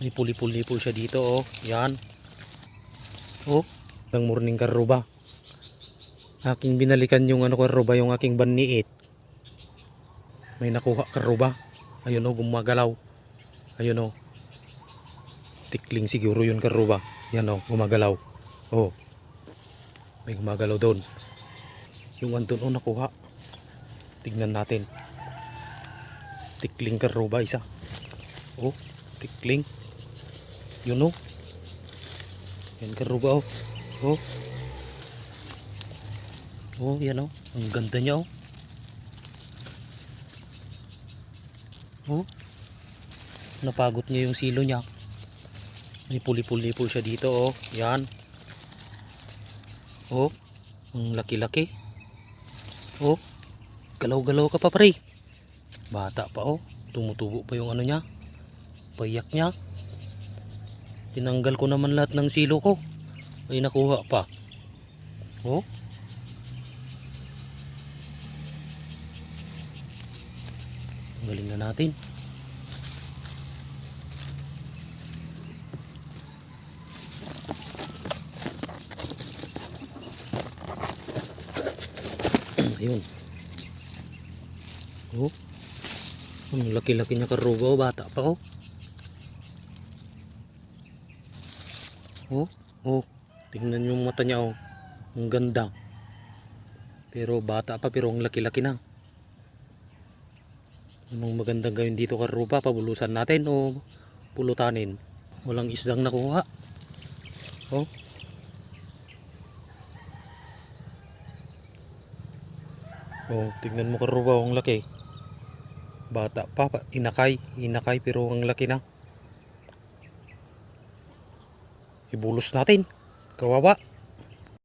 Puli-puli-pul siya dito oh. Yan. Oh, ng morning karuba. Aking binalikan yung ano karuba, yung aking banniit. May nakuha karuba. Ayun oh, gumagalaw. Ayun oh. Tikling siguro yun karuba. Yan oh, gumagalaw. Oh. May gumagalaw doon. Yung andun oh, nakuha. Tignan natin. Tikling karuba isa. Oh, tikling. Yun oh. Yan karuba oh. Oh. Oh, yan oh. Ang ganda niya oh. Oh. Napagot niya yung silo niya. May puli-puli-pul siya dito oh. Yan. Oh. Ang laki-laki. Oh. Galaw-galaw ka pa pre. Bata pa oh. Tumutubo pa yung ano niya. Payak niya. Tinanggal ko naman lahat ng silo ko. Ay nakuha pa. Oh. Galing na natin. Ayun. Oh. Ang laki-laki niya karuba, oh, bata pa oh. Oh, oh. Tingnan yung mata niya oh. Ang ganda. Pero bata pa pero ang laki-laki na. Anong magandang gawin dito karuba? Pabulusan natin o pulutanin? Walang isdang nakuha. Oh. Oh, tingnan mo karuba, ang laki. Bata pa, inakay, inakay pero ang laki na. Ibulos natin. Kawawa.